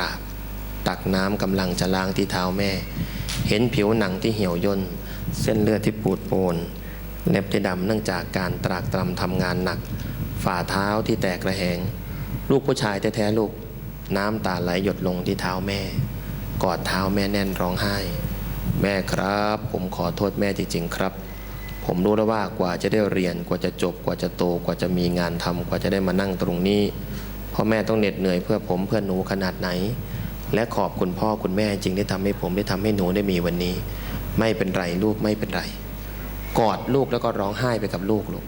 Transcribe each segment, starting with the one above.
กราบตักน้ำกำลังจะล้างที่เท้าแม่ เห็นผิวหนังที่เหี่ยวย่น เส้นเลือดที่ปูดโปนเล็บที่ดำเนื่องจากการตรากตรำทำงานหนัก ฝ่าเท้าที่แตกระแหง ลูกผู้ชายแท้ๆลูก น้ำตาไหลหยดลงที่เท้าแม่ กอดเท้าแม่แน่นร้องไห้ แม่ครับ ผมขอโทษแม่จริงๆครับ ผมรู้แล้วว่ากว่าจะได้เรียนกว่าจะจบกว่าจะโตกว่าจะมีงานทำกว่าจะได้มานั่งตรงนี้ พ่อแม่ต้องเหน็ดเหนื่อยเพื่อผมเพื่อหนูขนาดไหน และขอบคุณพ่อคุณแม่จริงได้ทำให้ผมได้ทำให้หนูได้มีวันนี้ ไม่เป็นไรลูกไม่เป็นไร กอดลูกแล้วก็ร้องไห้ไปกับลูกลูก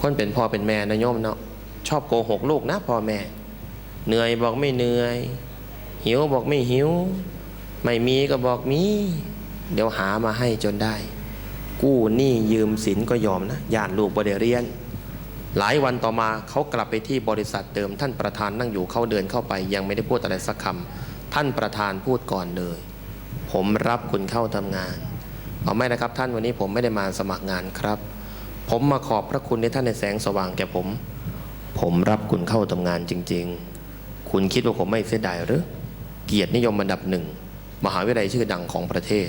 คนเป็นพ่อเป็นแม่นะโยมเนาะชอบโกหกลูกนะพ่อแม่ เหนื่อยบอกไม่เหนื่อย หิวบอกไม่หิว ไม่มีก็บอกมี เดี๋ยวหามาให้จนได้ กู้หนี้ยืมสินก็ยอมนะญาติลูกบริเรียน หลายวันต่อมาเขากลับไปที่บริษัทเดิมท่านประธานนั่งอยู่เขาเดินเข้าไป ยังไม่ได้พูดอะไรสักคำท่านประธานพูดก่อนเลย ผมรับคุณเข้าทำงาน เอาไม่นะครับท่านวันนี้ผมไม่ได้มาสมัครงานครับ ผมมาขอบพระคุณในท่านในแสงสว่างแก่ผม ผมรับคุณเข้าทำงานจริง ๆ คุณคิดว่าผมไม่เสียดายหรือเกียรตินิยมอันดับหนึ่งมหาวิทยาลัยชื่อดังของประเทศ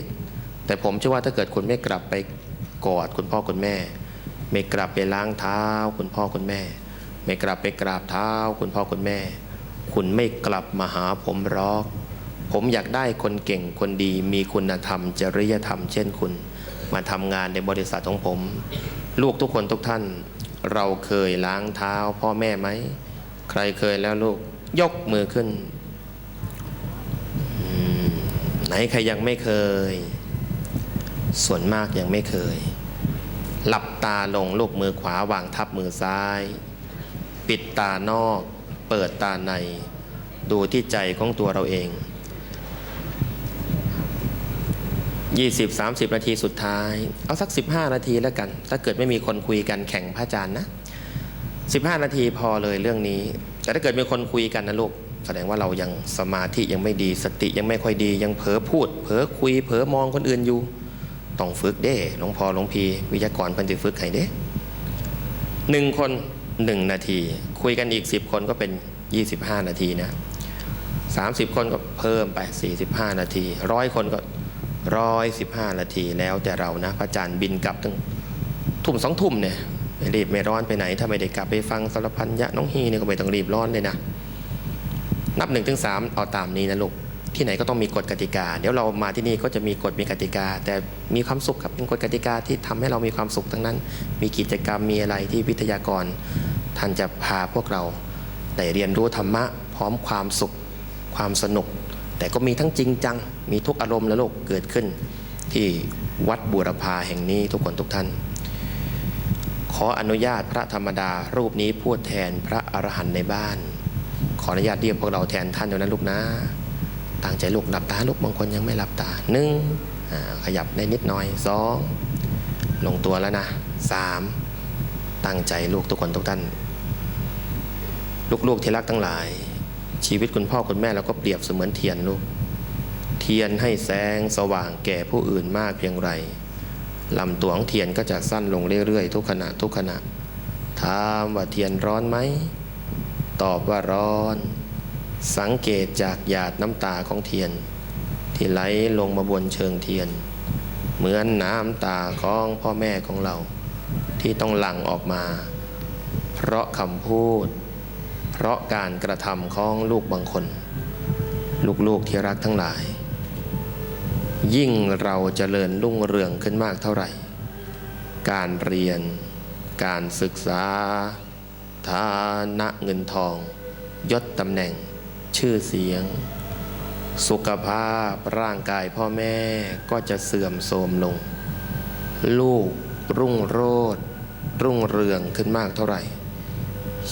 แต่ผมเชื่อว่าถ้าเกิดคุณไม่กลับไปกอดคุณพ่อคุณแม่ ไม่กลับไปล้างเท้า คุณพ่อคุณแม่ ไม่กลับไปกราบเท้า คุณพ่อคุณแม่ คุณไม่กลับมาหาผมหรอก ผมอยากได้คนเก่งคนดี มีคุณธรรมจริยธรรม เช่นคุณ มาทำงานในบริษัทของผม ลูกทุกคนทุกท่าน เราเคยล้างเท้า พ่อแม่ไหม ใครเคยแล้วลูกยกมือขึ้นไหนใครยังไม่เคย ส่วนมากยังไม่เคย หลับตาลงลูกมือขวาวางทับมือซ้าย ปิดตานอก เปิดตาใน ดูที่ใจของตัวเราเอง 20-30 นาทีสุดท้าย เอาสัก 15 นาทีแล้วกัน ถ้าเกิดไม่มีคนคุยกันแข่งพระอาจารย์นะ 15 นาทีพอเลยเรื่องนี้ แต่ถ้าเกิดมีคนคุยกันนะลูกแสดงว่าเรายังสมาธิยังไม่ดีสติยังไม่ค่อยดียังเผลอพูด เผลอคุยเผลอมองคนอื่นอยู่ ต้องฝึกเด้หลวงพ่อหลวงพีวิทยากรเพันธิฝึกให้เด้หนึ่งคนหนึ่งนาที คุยกันอีกสิบคนก็เป็น25นาทีนะ30คนก็เพิ่มไป45นาทีร้อยคนก็ร้อยสิบห้านาทีแล้วแต่เรานะ พระอาจารย์บินกลับตั้งทุ่มสองทุ่มเนี่ยไม่รีบไม่ร้อนไปไหน ถ้าไม่ได้กลับไปฟังสารพันยะน้องฮีเนี่ยก็ไม่ต้องรีบร้อนเลยนะ นับหนึ่งถึงสามเอาตามนี้นะลูก ที่ไหนก็ต้องมีกฎกติกา เดี๋ยวเรามาที่นี่ก็จะมีกฎมีกติกา แต่มีความสุขครับเป็นกฎกติกาที่ทำให้เรามีความสุขทั้งนั้น มีกิจกรรมมีอะไรที่วิทยากร ท่านจะพาพวกเราได้เรียนรู้ธรรมะ พร้อมความสุข ความสนุก แต่ก็มีทั้งจริงจัง มีทุกอารมณ์และโลกเกิดขึ้น ที่วัดบูรพาแห่งนี้ทุกคนทุกท่าน ขออนุญาตพระธรรมดารูปนี้พูดแทนพระอรหันต์ในบ้าน ขออนุญาตเรียกพวกเราแทนท่านอยู่นั้นลูกนะ ตั้งใจลูกหลับตาลูกบางคนยังไม่หลับตาหนึ่งขยับได้นิดหน่อยสองลงตัวแล้วนะสามตั้งใจลูกทุกคนทุกท่านลูกๆที่รักทั้งหลาย ชีวิตคุณพ่อคุณแม่เราก็เปรียบเสมือนเทียนลูก เทียนให้แสงสว่างแก่ผู้อื่นมากเพียงไรลำตัวของเทียนก็จะสั้นลงเรื่อยๆ ทุกขณะทุกขณะถามว่าเทียนร้อนไหม ตอบว่าร้อน สังเกตจากหยาดน้ำตาของเทียน ที่ไหลลงมาบนเชิงเทียน เหมือนน้ำตาของพ่อแม่ของเรา ที่ต้องหลั่งออกมา เพราะคำพูด เพราะการกระทำของลูกบางคน ลูกๆที่รักทั้งหลาย ยิ่งเราจเจริญรุ่งเรืองขึ้นมากเท่าไหร่ การเรียน การศึกษา ฐานะเงินทอง ยศตำแหน่ง ชื่อเสียง สุขภาพร่างกายพ่อแม่ก็จะเสื่อมโทรมลง ลูกรุ่งโรจน์รุ่งเรืองขึ้นมากเท่าไหร่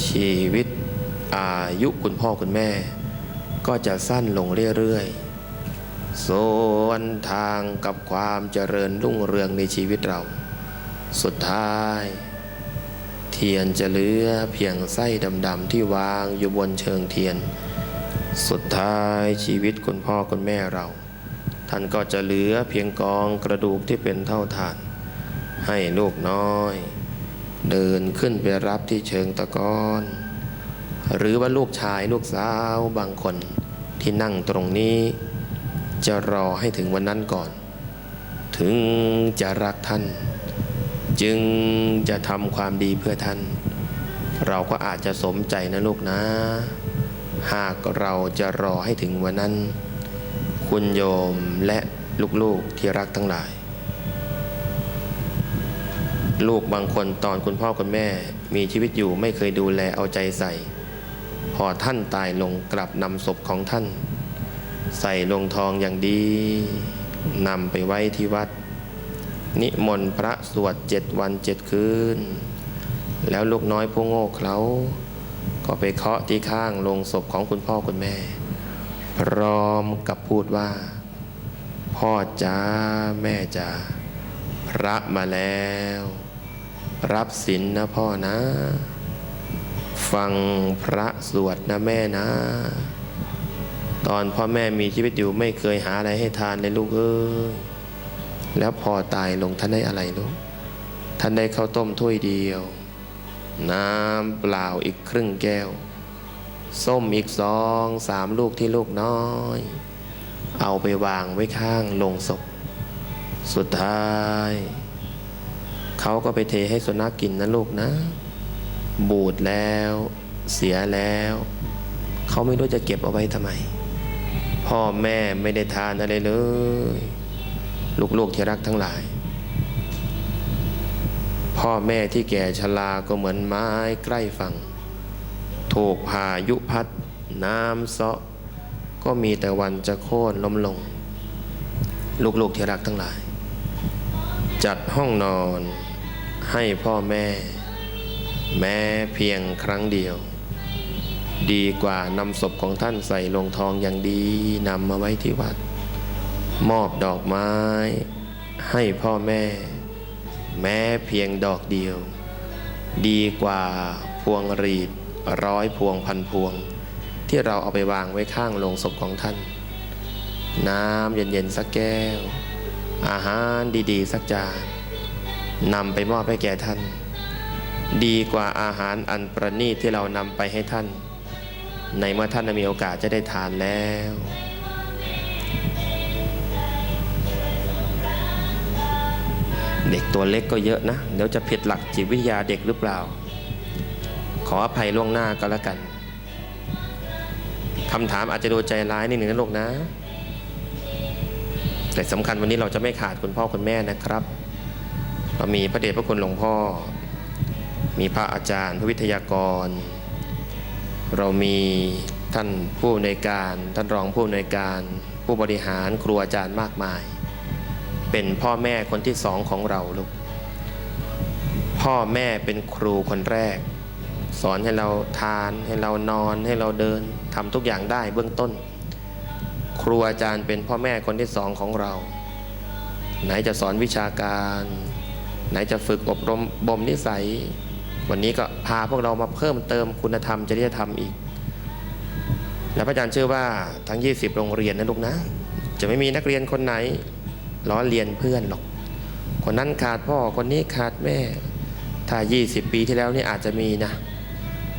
ชีวิตอายุคุณพ่อคุณแม่ ก็จะสั้นลงเรื่อยๆส่วนทางกับความเจริญรุ่งเรืองในชีวิตเรา สุดท้ายเทียนจะเหลือเพียงไส้ดำๆที่วางอยู่บนเชิงเทียน สุดท้ายชีวิตคุณพ่อคุณแม่เรา ท่านก็จะเหลือเพียงกองกระดูกที่เป็นเท่าฐาน ให้ลูกน้อย เดินขึ้นไปรับที่เชิงตะกอนหรือว่าลูกชายลูกสาวบางคนที่นั่งตรงนี้ จะรอให้ถึงวันนั้นก่อน ถึงจะรักท่าน จึงจะทำความดีเพื่อท่าน เราก็อาจจะสมใจนะลูกนะ หากเราจะรอให้ถึงวันนั้น คุณโยมและลูกๆที่รักทั้งหลาย ลูกบางคนตอนคุณพ่อคุณแม่มีชีวิตอยู่ไม่เคยดูแลเอาใจใส่ พอท่านตายลงกลับนำศพของท่าน ใส่ลงทองอย่างดีนำไปไว้ที่วัด นิมนต์พระสวดเจ็ดวันเจ็ดคืน แล้วลูกน้อยผู้โง่เขลา ก็ไปเคาะที่ข้างลงศพของคุณพ่อคุณแม่ พร้อมกับพูดว่า พ่อจ้าแม่จ้าพระมาแล้ว รับศีลนะพ่อนะ ฟังพระสวดนะแม่นะ ตอนพ่อแม่มีชีวิตอยู่ไม่เคยหาอะไรให้ทานเลยลูกเอ้ยแล้วพอตายลงท่านได้อะไรลูกท่านได้ข้าวต้มถ้วยเดียว น้ำเปล่าอีกครึ่งแก้ว ส้มอีกสองสามลูกที่ลูกน้อย เอาไปวางไว้ข้างลงศพ สุดท้าย เขาก็ไปเทให้สุนัขกกินนะลูกนะ บูดแล้ว เสียแล้ว เขาไม่รู้จะเก็บเอาไว้ทำไม พ่อแม่ไม่ได้ทานอะไรเลย ลูกๆที่รักทั้งหลาย พ่อแม่ที่แก่ชราก็เหมือนไม้ใกล้ฝั่ง ถูกพายุพัด น้ำเซาะ ก็มีแต่วันจะโค่นล้มลง ลูกๆที่รักทั้งหลาย จัดห้องนอนให้พ่อแม่ แม้เพียงครั้งเดียว ดีกว่านำศพของท่านใส่ลงทองอย่างดีนำมาไว้ที่วัด มอบดอกไม้ให้พ่อแม่ แม้เพียงดอกเดียว ดีกว่าพวงรีดร้อยพวงพันพวง ที่เราเอาไปวางไว้ข้างโลงศพของท่าน น้ำเย็นๆสักแก้ว อาหารดีๆ สักจานนำไปมอบให้แก่ท่าน ดีกว่าอาหารอันประณีตที่เรานำไปให้ท่าน ในเมื่อท่านมีโอกาสจะได้ทานแล้ว เด็กตัวเล็กก็เยอะนะ เดี๋ยวจะผิดหลักจิตวิทยาเด็กหรือเปล่า ขออภัยล่วงหน้าก็แล้วกันคำถามอาจจะดูใจร้ายนิดหนึ่งนะลูกนะ แต่สำคัญวันนี้เราจะไม่ขาดคุณพ่อคุณแม่นะครับ เรามีพระเดชพระคุณหลวงพ่อ มีพระอาจารย์ พระวิทยากร เรามีท่านผู้ในวยการ ท่านรองผู้ในวยการ ผู้บริหารครูอาจารย์มากมาย เป็นพ่อแม่คนที่สองของเราลูกพ่อแม่เป็นครูคนแรก สอนให้เราทานให้เรานอนให้เราเดินทำทุกอย่างได้เบื้องต้น ครูอาจารย์เป็นพ่อแม่คนที่สองของเรา ไหนจะสอนวิชาการ ไหนจะฝึกอบรมบ่มนิสัย วันนี้ก็พาพวกเรามาเพิ่มเติมคุณธรรมจริยธรรมอีกและพระอาจารย์เชื่อว่าทั้ง 20 โรงเรียนนะลูกนะ จะไม่มีนักเรียนคนไหน ล้อเลียนเพื่อนหรอก คนนั้นขาดพ่อคนนี้ขาดแม่ ถ้า 20 ปีที่แล้วนี่อาจจะมีนะ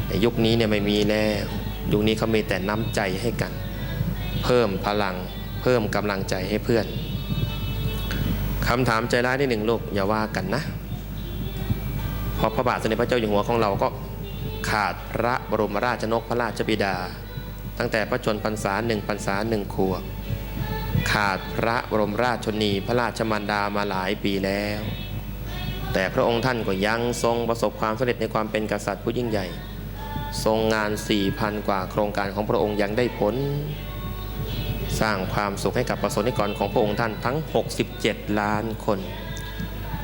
แต่ยุคนี้เนี่ยไม่มีแล้วยุคนี้เขามีแต่น้ำใจให้กัน เพิ่มพลัง เพิ่มกำลังใจให้เพื่อนคำถามใจร้ายนิดหนึ่งลูกอย่าว่ากันนะเพราะพระบาทสมเด็จพระเจ้าอยู่หัวของเราก็ขาดพระบรมราชนกพระราชบิดา ตั้งแต่พระชนพรรษาหนึ่งพรรษาหนึ่งขวบ ขาดพระบรมราชชนีพระราชมารดามาหลายปีแล้ว แต่พระองค์ท่านก็ยังทรงประสบความสำเร็จในความเป็นกษัตริย์ผู้ยิ่งใหญ่ ทรงงาน 4,000 กว่าโครงการของพระองค์ยังได้ผล สร้างความสุขให้กับประสบนิกรของพระองค์ท่านทั้ง 67 ล้านคน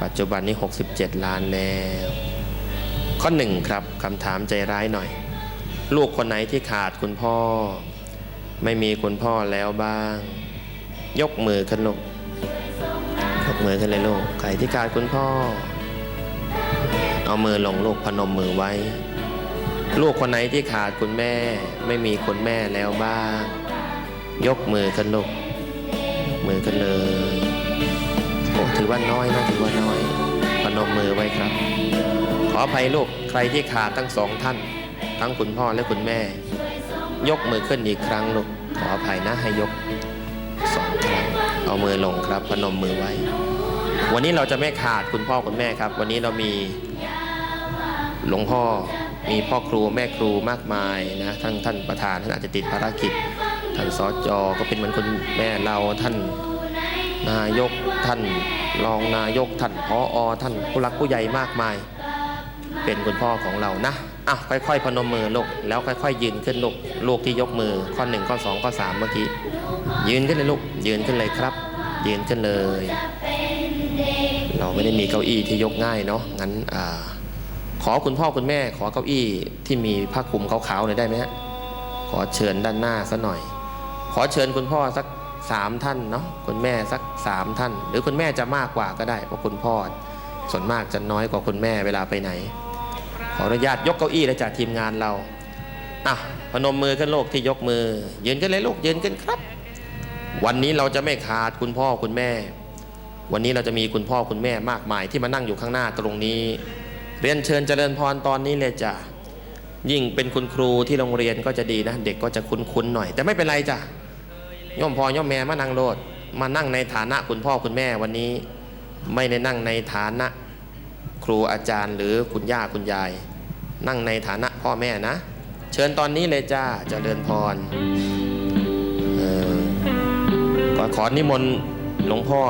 ปัจจุบันนี้ 67 ล้านแล้ว ข้อหนึ่งครับคำถามใจร้ายหน่อย ลูกคนไหนที่ขาดคุณพ่อ ไม่มีคุณพ่อแล้วบ้าง ยกมือขึ้นลูกยกมือขึ้นเลยลูกใครที่ขาดคุณพ่อ เอามือลงลูกพนมมือไว้ ลูกคนไหนที่ขาดคุณแม่ ไม่มีคุณแม่แล้วบ้าง ยกมือขึ้นลูกมือขึ้นเลยโอ้ถือว่าน้อยนะถือว่าน้อยพนมมือไว้ครับ ขออภัยลูกใครที่ขาดทั้งสองท่าน ทั้งคุณพ่อและคุณแม่ ยกมือขึ้นอีกครั้งลูกขออภัยนะให้ยก เอามือลงครับพนมมือไว้ วันนี้เราจะไม่ขาดคุณพ่อคุณแม่ครับ วันนี้เรามีหลวงพ่อมีพ่อครูแม่ครูมากมายนะท่านท่านประธานท่านอาจจะติดภารกิจ ท่านสจอก็เป็นเหมือนคุณแม่เราท่านนายกท่านรองนายกท่านพออท่านผู้รักผู้ใหญ่มากมาย เป็นคุณพ่อของเรานะ อะค่อยๆพนมมือลูกแล้วค่อยๆยืนขึ้นลูกลูกที่ยกมือข้อหนึ่งข้อสองข้อสามเมื่อกี้ยืนขึ้นเลยลูกยืนขึ้นเลยครับ ยืนขึ้นเลย เราไม่ได้มีเก้าอี้ที่ยกง่ายเนาะงั้นอขอคุณพ่อคุณแม่ ขอเก้าอี้ที่มีผ้าคลุมขาวๆหน่อยได้ไหมฮะขอเชิญด้านหน้าสักหน่อย ขอเชิญคุณพ่อสักสามท่านเนาะคุณแม่สักสามท่าน หรือคุณแม่จะมากกว่าก็ได้เพราะคุณพ่อส่วนมากจะน้อยกว่าคุณแม่เวลาไปไหน ขออนุญาตยกเก้าอี้เลยจากทีมงานเราอะพนมมือขึ้นโลกที่ยกมือ ยืนขึ้นเลยลูกยืนขึ้นครับ วันนี้เราจะไม่ขาดคุณพ่อคุณแม่ วันนี้เราจะมีคุณพ่อคุณแม่มากมายที่มานั่งอยู่ข้างหน้าตรงนี้ เรียนเชิญเจริญพรตอนนี้เลยจ้ะยิ่งเป็นคุณครูที่โรงเรียนก็จะดีนะ เด็กก็จะคุ้นๆหน่อย แต่ไม่เป็นไรจ้ะย่อมพ่อย่อมแม่มานั่งโลดมานั่งในฐานะคุณพ่อคุณแม่วันนี้ ไม่ได้นั่งในฐานะ ครูอาจารย์หรือคุณย่าคุณยาย นั่งในฐานะพ่อแม่นะ เชิญตอนนี้เลยจ้าเจริญพรเออขอขอนิมนต์หลวงพ่อ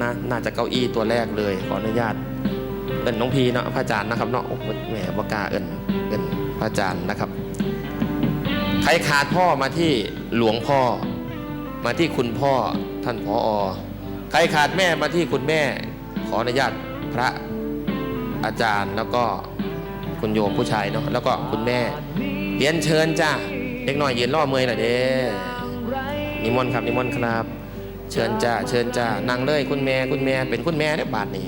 นะน่าจะเก้าอี้ตัวแรกเลย ขออนุญาตเอิญน้องพีเนาะพระอาจารย์นะครับเนาะแหมบกาเอิญเอิญพระอาจารย์นะครับ ใครขาดพ่อมาที่หลวงพ่อ มาที่คุณพ่อท่านผออใครขาดแม่มาที่คุณแม่ ขออนุญาตพระ อาจารย์แล้วก็คุณโยมผู้ชายเนาะแล้วก็คุณแม่เรียนเชิญจ้าเด็กหน่อยยืนล่อเมยหน่อยเด้นิมนต์ครับนิมนต์ครับ เชิญจ้าเชิญจ้านั่งเลยคุณแม่คุณแม่เป็นคุณแม่ได้บาทนี้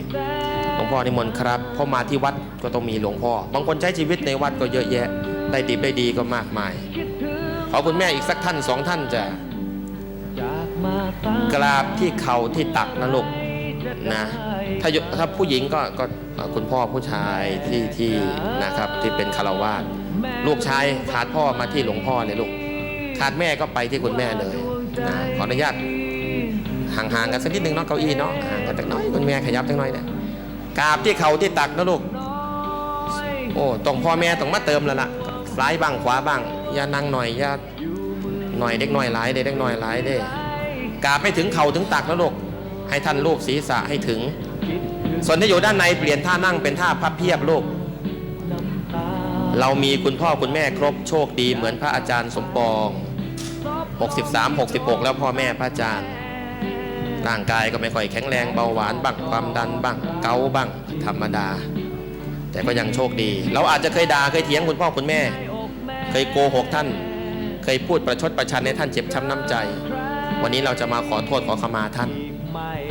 หลวงพ่อนิมนต์ครับพอมาที่วัดก็ต้องมีหลวงพ่อบางคนใช้ชีวิตในวัดก็เยอะแยะได้ดีได้ดีก็มากมายขอคุณแม่อีกสักท่านสองท่านจ้ะกราบที่เข่าที่ตักนะลูกนะถ้าถ้าผู้หญิงก็ก็ คุณพ่อผู้ชายที่ที่นะครับที่เป็นคารวาสลูกชายขาดพ่อมาที่หลวงพ่อเลยลูกขาดแม่ก็ไปที่คุณแม่เลยนะขออนุญาตห่างๆกันสักนิดนึงเนาะเก้าอี้เนาะห่างกันสักหน้อยคุณแม่ขยับสักหน่อยนะกราบที่เขาที่ตักนะลูกโอ้ต้องพ่อแม่ต้องมาเติมแล้วล่ะซ้ายบ้างขวาบ้างอย่านั่งหน่อยอย่าหน่อยเด็กหน่อยหลายเด้เด็กหน่อยหลายเด้กราบไม่ถึงเข่าถึงตักนะลูกให้ท่านลูบศีรษะให้ถึง ส่วนที่อยู่ด้านในเปลี่ยนท่านั่งเป็นท่าพับเพียบลูกเรามีคุณพ่อคุณแม่ครบโชคดีเหมือนพระอาจารย์สมปอง 63 66 แล้วพ่อแม่พระอาจารย์ร่างกายก็ไม่ค่อยแข็งแรงเบาหวานบ้างความดันบ้างเกาบ้างธรรมดา แต่ก็ยังโชคดี เราอาจจะเคยด่าเคยเถียงคุณพ่อคุณแม่ เคยโกหกท่าน เคยพูดประชดประชันให้ท่านเจ็บช้ำน้ำใจ วันนี้เราจะมาขอโทษขอขมาท่าน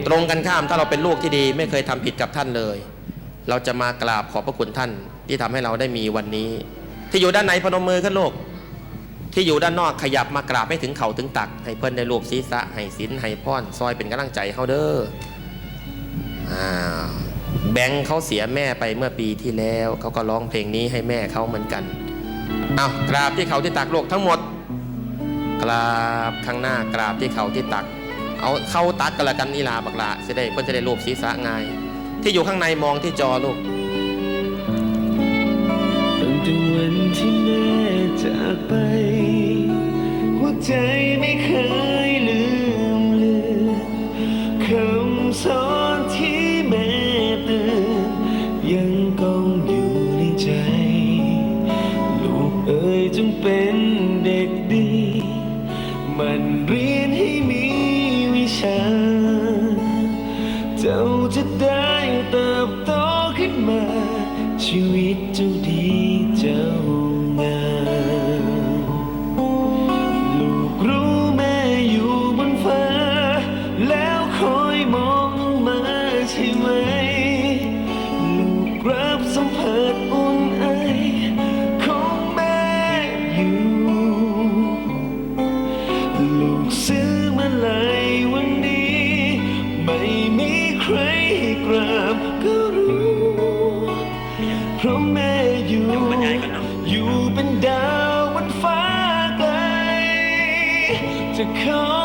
ตรงกันข้ามถ้าเราเป็นลูกที่ดี ไม่เคยทำผิดกับท่านเลย เราจะมากราบขอบพระคุณท่านที่ทำให้เราได้มีวันนี้ ที่อยู่ด้านในพนมมือขึ้นลูกที่อยู่ด้านนอกขยับมากราบให้ถึงเข่าถึงตัก ให้เพื่อนได้รูปศีรษะให้ศีลให้พรซอยเป็นกำลังใจเขาเด้ออ่าแบงค์เขาเสียแม่ไปเมื่อปีที่แล้วเขาก็ร้องเพลงนี้ให้แม่เขาเหมือนกันเอากราบที่เขาที่ตักโลกทั้งหมด กราบข้างหน้ากราบที่เขาที่ตัก เอาเข้าตัดกันละกันนี่ลาบักละจะได้เพื่อนจะได้รูปศีรษะง่าย ที่อยู่ข้างในมองที่จอลูกตั้งแต่วันที่แม่จากไปหัวใจไม่เคยลืมเลือนคำสอน ไม่มีใครให้กราบก็รู้เพราะแม่อยู่ อยู่เป็นดาวบนฟ้าไกลจะขอ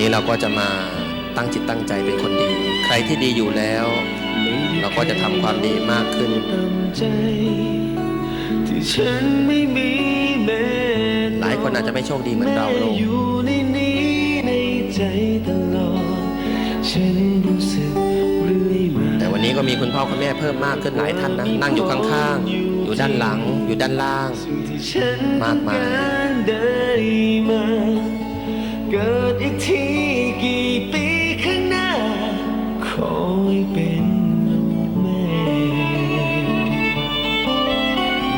นนี้เราก็จะมาตั้งจิตตั้งใจเป็นคนดี ใครที่ดีอยู่แล้ว เราก็จะทำความดีมากขึ้นตามใจที่ฉันไม่มีแม่หลายคนอาจจะไม่โชคดีเหมือนเราลูกแม่อยู่ในนี้ในใจตลอดฉันรู้สึกเรื่อยมาแต่วันนี้ก็มีคุณพ่อคุณแม่เพิ่มมากขึ้นหลายท่านนะ นั่งอยู่ข้างๆ อยู่ด้านหลัง อยู่ด้านล่างสิ่งที่ฉันมากมาย เกิดอีกทีกี่ปีข้างหน้า ขอให้เป็นแม่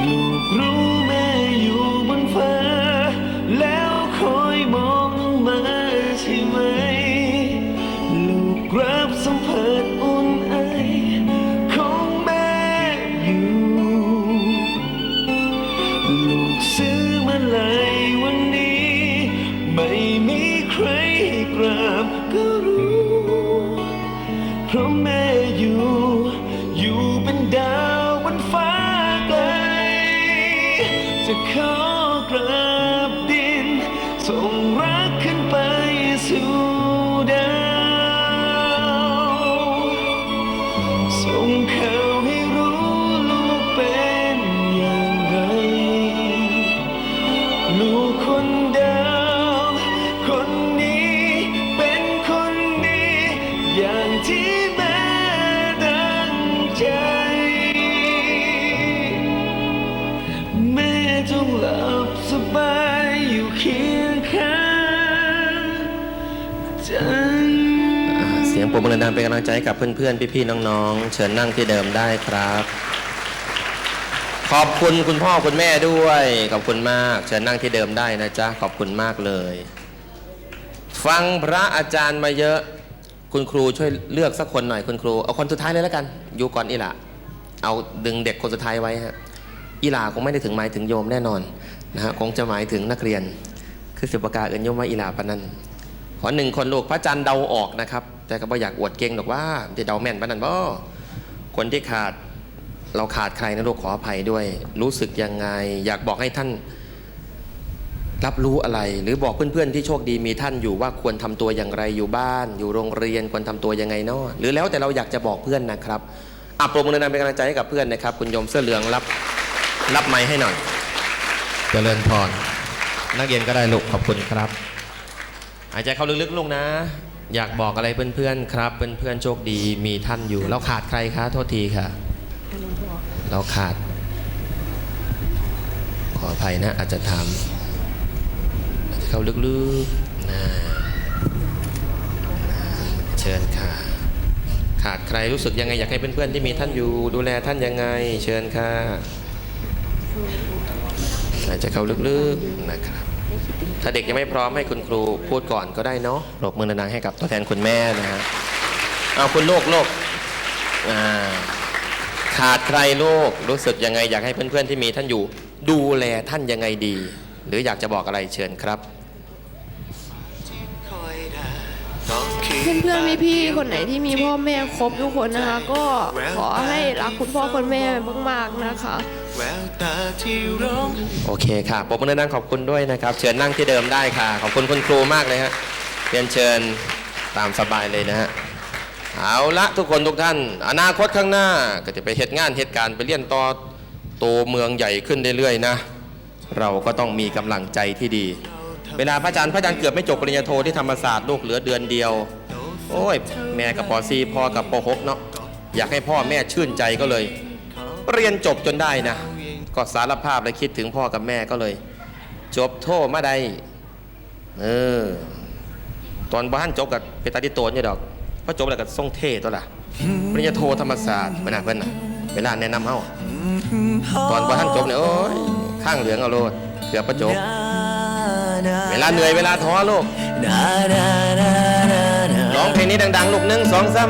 ลูกรู้แม่อยู่บนฟ้า แล้วคอยมองลงมาใช่ไหม ลูกรับสัมผัสอุ่นไอของแม่อยู่ ลูกซื้อมาลาย ดังเป็นกำลังใจให้กับเพื่อนๆ พี่ๆ น้องๆ เชิญนั่งที่เดิมได้ครับ ขอบคุณคุณพ่อคุณแม่ด้วย ขอบคุณมาก เชิญนั่งที่เดิมได้นะจ๊ะ ขอบคุณมากเลย ฟังพระอาจารย์มาเยอะ คุณครูช่วยเลือกสักคนหน่อยคุณครู เอาคนสุดท้ายเลยแล้วกัน อยู่ก่อนอีหละ เอาดึงเด็กคนสุดท้ายไว้ฮะ อีหลาคงไม่ได้ถึงหมายถึงโยมแน่นอนนะฮะ คงจะหมายถึงนักเรียน คือสิบประกาศเอินโยมว่าอีหลาปนนั้น ขอหนึ่งคนลูกพระจันทร์เดาออกนะครับ แต่ก็บ่อยากอวดเก่งหรอกว่าจะเดาแม่นปานนั้นบ่คนที่ขาดเราขาดใครนะลูกขออภัยด้วย รู้สึกยังไง อยากบอกให้ท่านรับรู้อะไร หรือบอกเพื่อนๆที่โชคดีมีท่านอยู่ว่าควรทำตัวอย่างไรอยู่บ้าน อยู่โรงเรียนควรทำตัวยังไงเนาะหรือแล้วแต่เราอยากจะบอกเพื่อนนะครับอัปโปรโมทนำเป็นกำลังใจให้กับเพื่อนนะครับ คุณโยมเสื้อเหลืองรับรับไม้ให้หน่อยเจริญพรนักเรียนก็ได้ลูกขอบคุณครับ หายใจเข้าลึกๆลูกนะ อยากบอกอะไรเพื่อนๆครับ เพื่อนๆโชคดีมีท่านอยู่ เราขาดใครคะโทษทีค่ะ เราขาด ขออภัยนะ อาจจะทำหายใจเข้าลึกๆนะเชิญค่ะ ขาดใครรู้สึกยังไงอยากให้เพื่อนๆที่มีท่านอยู่ ดูแลท่านยังไง เชิญค่ะหายใจเข้าลึกๆนะครับ ถ้าเด็กยังไม่พร้อมให้คุณครูพูดก่อนก็ได้เนาะปรบมือดังๆให้กับตัวแทนคุณแม่นะฮะเอาคุณลูกลูกขาดใครลูกรู้สึกยังไงอยากให้เพื่อนๆที่มีท่านอยู่ ดูแลท่านยังไงดี หรืออยากจะบอกอะไรเชิญครับ เพื่อนๆพี่ๆคนไหนที่มีพ่อแม่ครบทุกคนนะคะ ก็ขอให้รักคุณพ่อคุณแม่มากๆนะคะ แววตาที่ร้องโอเคค่ะปรบมือดังขอบคุณด้วยนะครับ เชิญนั่งที่เดิมได้ค่ะ ขอบคุณคุณครูมากเลยฮะเรียนเชิญตามสบายเลยนะฮะเอาละทุกคนทุกท่าน อนาคตข้างหน้าก็จะไปเหตุงานเหตุการณ์ไปเรียนต่อโตเมืองใหญ่ขึ้นเรื่อยๆนะเราก็ต้องมีกำลังใจที่ดี เวลาพระอาจารย์พระอาจารย์เกือบไม่จบปริญญาโทที่ธรรมศาสตร์ลูกเหลือเดือนเดียว โอ้ย แม่กับปอซีพ่อกับปหกเนาะอยากให้พ่อแม่ชื่นใจก็เลย เรียนจบจนได้นะ ก็สารภาพและคิดถึงพ่อกับแม่ก็เลย จบโทมาได้เออตอนบ้านจบกับเปตาที่โตนอยู่ยดอกพอจบแล้วก็ส่งเทตัวล่ะปริญญาโทธรรมศาสตร์เวลาเพิ่นนะเวลาแนะนำเฮาตอนบ้านจบเนี่ยโอ้ยข้างเหลืองเอาโลดเกือบประจบ เวลาเหนื่อยเวลาท้อโลก องเพลงนี้ดังๆ ลูกหนึ่งสองซ้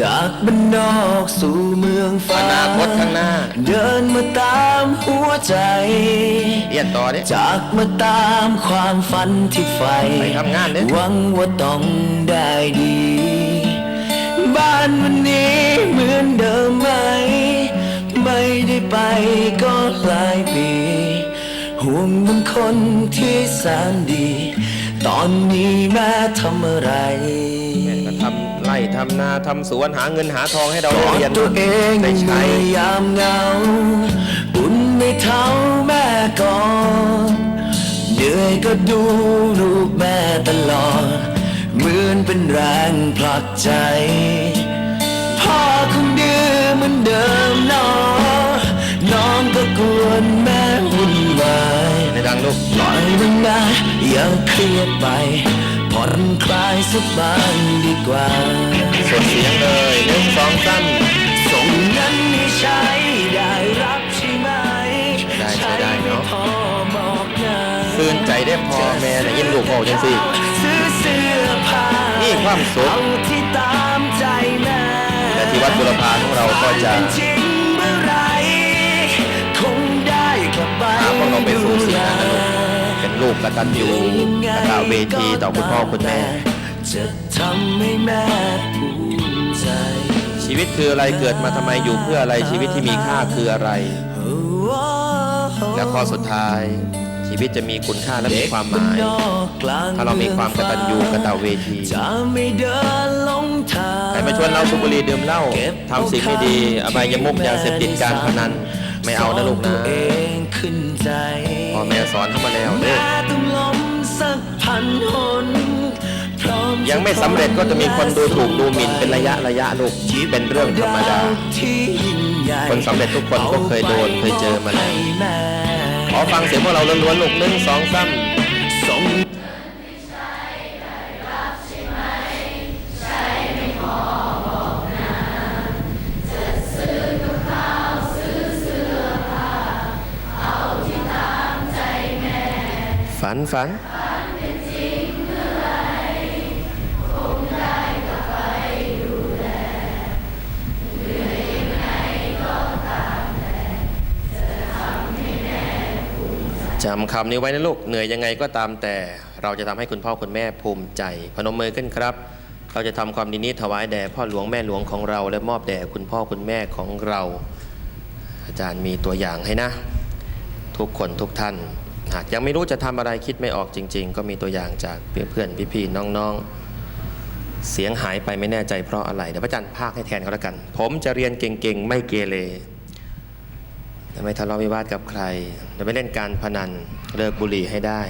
จากบ้านนอกสู่เมืองำอฟ้านาคตข้างหน้า เดินมาตามหัวใจเรียนต่อเด้จากมาตามความฝันที่ใฝ่ไปทำงานเด้หวังว่าต้องได้ดี บ้านวันนี้เหมือนเดิมไหม ไม่ได้ไปก็หลายปีห่วงบางคนที่แสนดี ตอนนี้แม่ทำอะไรแม่ก็ทำไร่ทำนาทำสวนหาเงินหาทองให้เรากได้อดเรียนตัวเองได้ในใช้ยามเหงาอุ่นไม่เท่าแม่ก่อนเหนื่อยก็ดูลูกแม่ตลอดเหมือนเป็นแรงผลักใจพ่อคงดื้อเหมือนเดิมเน้องน้องก็กวนแม่วุ่นวายในดังลูกปล่อยมันนะ อย่าเครียดไปผ่อนคลายสักบ้างดีกว่าส่วนเสียงเลยหนึ่งสองซ้ส่งเงินให้ใช้ได้รับใช่ไหมได้ใช้ได้เนอะใช้ไม่พอบอกนะำคืนใจได้พอแม่แต่ยินลูกโอ้จังสิซื้อเสื้อผ้านี่ความสุขเอาที่ตามใจแม่และที่วัดบุรพาของเราก็จะเป็นจริงเมื่อไหรคงได้กลับไปพาพวกเราไปสู่ดูสิ่งแลนั้นนะ ลูกเป็นลูกกตัญญูกตเวทีต่อคุณพ่อคุณแม่ จะทำให้แม่ภูมิใจชีวิตคืออะไรเกิดมาทำไมอยู่เพื่ออะไรชีวิตที่มีค่าคืออะไร และข้อสุดท้าย ชีวิตจะมีคุณค่าและมีความหมาย ถ้าเรามีความกตัญญูกตเวทีจะไม่เดินหลงทางใครมาชวนเราสูบบุหรี่ดื่มเหล้าทำสิ่งไม่ดี อบายมุกยาเสพติดการพนัน ไม่เอานะลูกนะตัวเอง ขึ้นใจพ่อแม่สอนเข้ามาแล้วเด้แม้อต้องล้มสักพันหนพร้อมยังไม่สำเร็จก็จะมีคนดูถูกดูหมิ่นเป็นระยะระยะลูกเป็นเรื่องธรรมดาที่ยิ่งใหญ่คนสำเร็จทุกคนก็เคยโดนเคยเจอมาแล้วให้ม่ขอฟังเสียงพวกเราล้วนๆลูกหนึ่งสองสาม ฝันฝันจำคำนี้ไว้นะลูก เหนื่อยยังไงก็ตามแต่ เราจะทำให้คุณพ่อคุณแม่ภูมิใจ พนมมือขึ้นครับ เราจะทำความดีนี้ถวายแด่พ่อหลวงแม่หลวงของเรา และมอบแด่คุณพ่อคุณแม่ของเรา อาจารย์มีตัวอย่างให้นะ ทุกคนทุกท่าน หากยังไม่รู้จะทำอะไรคิดไม่ออกจริง ๆ ก็มีตัวอย่างจากเพื่อนๆพี่ๆน้องๆ เสียงหายไปไม่แน่ใจเพราะอะไรเดี๋ยวพระอาจารย์ภาคให้แทนเขาแล้วกัน ผมจะเรียนเก่งๆ ไม่เกเรจะไม่ทะเลาะวิวาทกับใคร จะไม่เล่นการพนันเลิกบุหรี่ให้ได้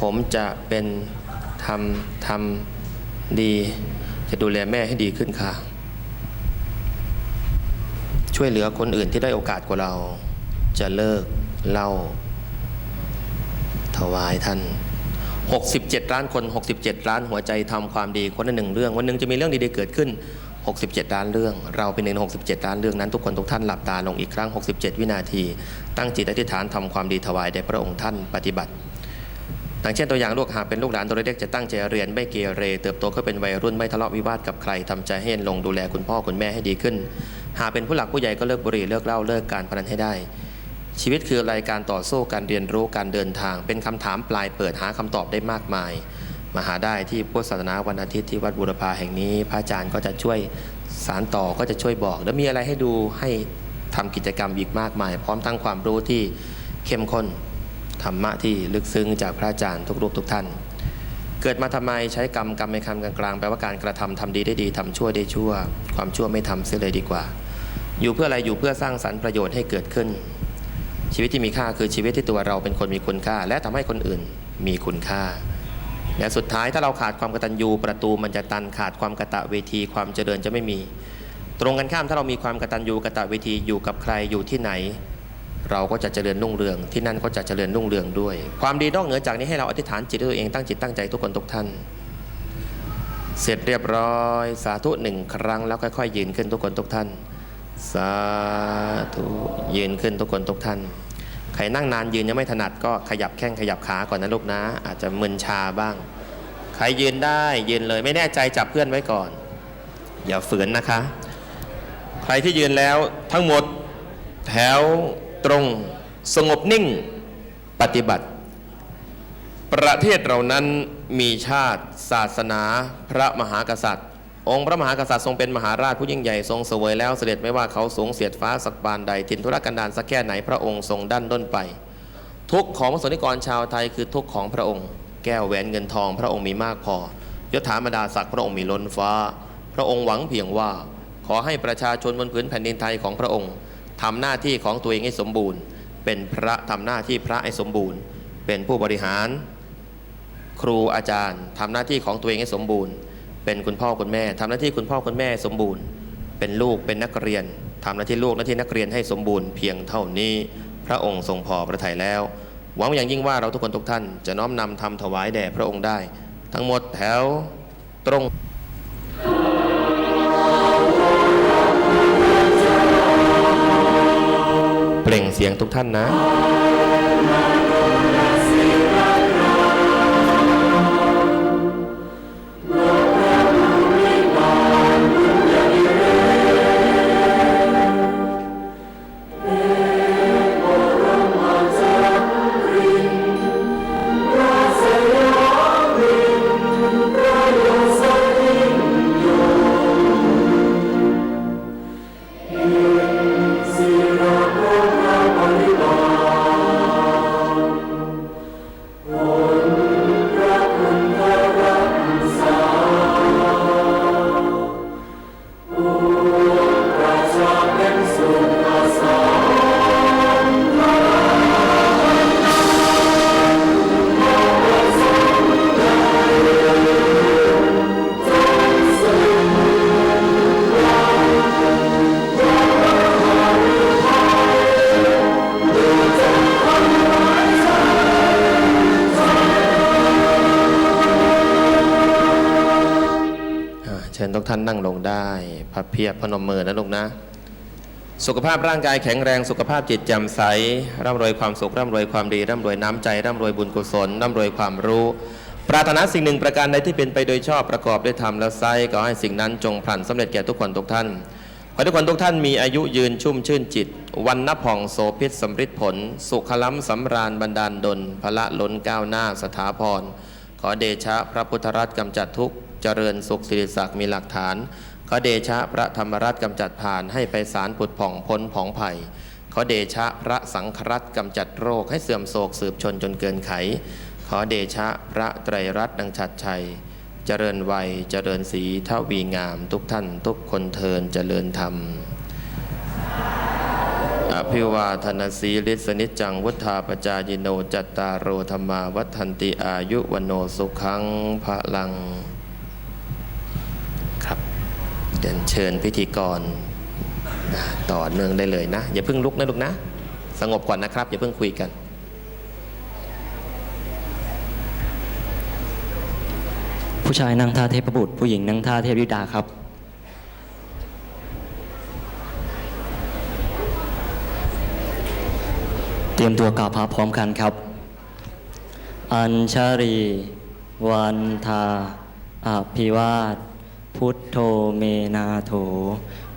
ผมจะเป็นทำทำดี จะดูแลแม่ให้ดีขึ้นค่ะ ช่วยเหลือคนอื่นที่ได้โอกาสกว่าเรา จะเลิกเล่า ถวายท่าน 67 ล้านคน 67 ล้านหัวใจทำความดีคนละหนึ่งเรื่อง วันหนึ่งจะมีเรื่องดีๆเกิดขึ้น 67 ล้านเรื่อง เราเป็นหนึ่งใน67 ล้านเรื่องนั้นทุกคนทุกท่านหลับตาลงอีกครั้ง 67 วินาที ตั้งจิตอธิษฐานทำความดีถวายแด่พระองค์ท่านปฏิบัติดังเช่นตัวอย่างลูกหากเป็นลูกหลานตัวเล็กๆจะตั้งใจเรียนไม่เกเร เติบโตขึ้นเป็นวัยรุ่นไม่ทะเลาะวิวาทกับใครทำใจให้เย็นลงดูแลคุณพ่อคุณแม่ให้ดีขึ้น หากเป็นผู้หลักผู้ใหญ่ก็เลิกบุหรี่เลิกเหล้าเลิกการพนันให้ได้ ชีวิตคือรายการต่อสู้การเรียนรู้การเดินทาง เป็นคำถามปลายเปิดหาคำตอบได้มากมาย มาหาได้ที่พุทธศาสนาวันอาทิตย์ที่วัดบุรพาแห่งนี้ พระอาจารย์ก็จะช่วยสารต่อก็จะช่วยบอก แล้วมีอะไรให้ดูให้ทำกิจกรรมอีกมากมาย พร้อมทั้งความรู้ที่เข้มข้นธรรมะที่ลึกซึ้งจากพระอาจารย์ทุกรูปทุกท่าน เกิดมาทำไมใช้กรรมกรรมในคำกลางๆแปลว่าการกระทำทำดีได้ดีทำชั่วได้ชั่ว ความชั่วไม่ทำเสียเลยดีกว่า อยู่เพื่ออะไรอยู่เพื่อสร้างสรรค์ประโยชน์ให้เกิดขึ้น ชีวิตที่มีค่าคือชีวิตที่ตัวเราเป็นคนมีคุณค่า และทำให้คนอื่นมีคุณค่า และสุดท้ายถ้าเราขาดความกตัญญูประตูมันจะตันขาดความกะตะเวทีความเจริญจะไม่มี ตรงกันข้ามถ้าเรามีความกตัญญูกะตะเวทีอยู่กับใครอยู่ที่ไหน เราก็จะเจริญรุ่งเรือง ที่นั่นก็จะเจริญรุ่งเรืองด้วย ความดีนอกเหนือจากนี้ให้เราอธิษฐานจิตตัวเองตั้งจิตตั้งใจทุกคนทุกท่าน เสร็จเรียบร้อย สาธุหนึ่งครั้งแล้วค่อยๆยืนขึ้นทุกคนทุกท่าน สาธุยืนขึ้นทุกคนทุกท่าน ใครนั่งนานยืนยังไม่ถนัดก็ขยับแข้งขยับขาก่อนนะลูกนะ อาจจะมึนชาบ้าง ใครยืนได้ยืนเลยไม่แน่ใจจับเพื่อนไว้ก่อน อย่าฝืนนะคะ ใครที่ยืนแล้วทั้งหมดแถวตรงสงบนิ่งปฏิบัติ ประเทศเรานั้นมีชาติศาสนาพระมหากษัตริย์ องค์พระมหากษัตริย์ทรงเป็นมหาราชผู้ยิ่งใหญ่ทรงเสวยแล้วเสด็จไม่ว่าเขาสูงเสียดฟ้าสักปานใดถิ่นธุรกันดารสักแค่ไหนพระองค์ทรงดั้นด้นไป ทุกของพระสนิกรชาวไทยคือทุกข์ของพระองค์ แก้วแหวนเงินทองพระองค์มีมากพอยศถาบรรดาศักดิ์พระองค์มีล้นฟ้า พระองค์หวังเพียงว่า ขอให้ประชาชนบนพื้นแผ่นดินไทยของพระองค์ทำหน้าที่ของตัวเองให้สมบูรณ์ เป็นพระทำหน้าที่พระให้สมบูรณ์ เป็นผู้บริหาร ครูอาจารย์ทำหน้าที่ของตัวเองให้สมบูรณ์ เป็นคุณพ่อคุณแม่ทำหน้าที่คุณพ่อคุณแม่สมบูรณ์ เป็นลูกเป็นนักเรียนทำหน้าที่ลูกหน้าที่นักเรียนให้สมบูรณ์เพียงเท่านี้ พระองค์ทรงพอพระทัยแล้ว หวังอย่างยิ่งว่าเราทุกคนทุกท่าน จะน้อมนำทำถวายแด่พระองค์ได้ ทั้งหมดแถวตรงเปล่งเสียงทุกท่านนะ เพียบพนมมือนะลูกนะ สุขภาพร่างกายแข็งแรงสุขภาพจิตแจ่มใส ร่ำรวยความสุข ร่ำรวยความดี ร่ำรวยน้ำใจ ร่ำรวยบุญกุศล ร่ำรวยความรู้ ปรารถนาสิ่งหนึ่งประการใดที่เป็นไปโดยชอบประกอบด้วยธรรมและไซก็ให้สิ่งนั้นจงพลันสำเร็จแก่ทุกคนทุกท่านขอทุกคนทุกท่านมีอายุยืนชุ่มชื่นจิต วันนับผ่องโสพิษสำริดผล สุขล้ำสำราญบันดาลดลพละล้นก้าวหน้าสถาพรขอเดชะพระพุทธรัตน์กำจัดทุกข์เจริญสุขสิริศักดิ์มีหลักฐาน ขอเดชะพระธรรมรัตน์กำจัดผ่านให้ไปสารผุดผ่องพ้นผ่องไผ่ขอเดชะพระสังฆรัตน์กำจัดโรคให้เสื่อมโศกสืบชนจนเกินไข ขอเดชะพระไตรรัตน์ดังฉัดชัย เจริญวัยเจริญสีเท่าวีงาม ทุกท่านทุกคนเทินเจริญธรรมอภิวาทนาสีลิสนิจจังวุธาปจายโนจัตตารโอธรรมาวัฒนติอายุวโนสุขังพระลัง เดินเชิญพิธีกรต่อเนื่องได้เลยนะ อย่าเพิ่งลุกนะลูกนะ สงบก่อนนะครับ อย่าเพิ่งคุยกันผู้ชายนั่งท่าเทพบุตรผู้หญิงนั่งท่าเทพธิดาครับ เตรียมตัวกล่าวพาพร้อมกันครับ อัญชรี วันทาอภิวาท พุทโธเมนาโถ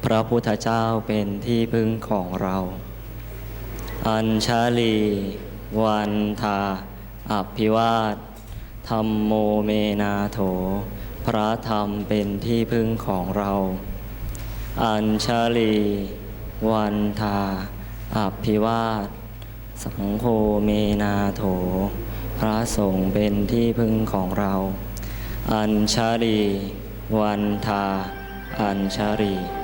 พระพุทธเจ้าเป็นที่พึ่งของเรา อัญชาลี วันทาอภิวาทธรรมโมเมนาโถ พระธรรมเป็นที่พึ่งของเรา อัญชาลี วันทาอภิวาท สังโฆเมนาโถ พระสงฆ์เป็นที่พึ่งของเรา อัญชาลี วันทา อัญชารี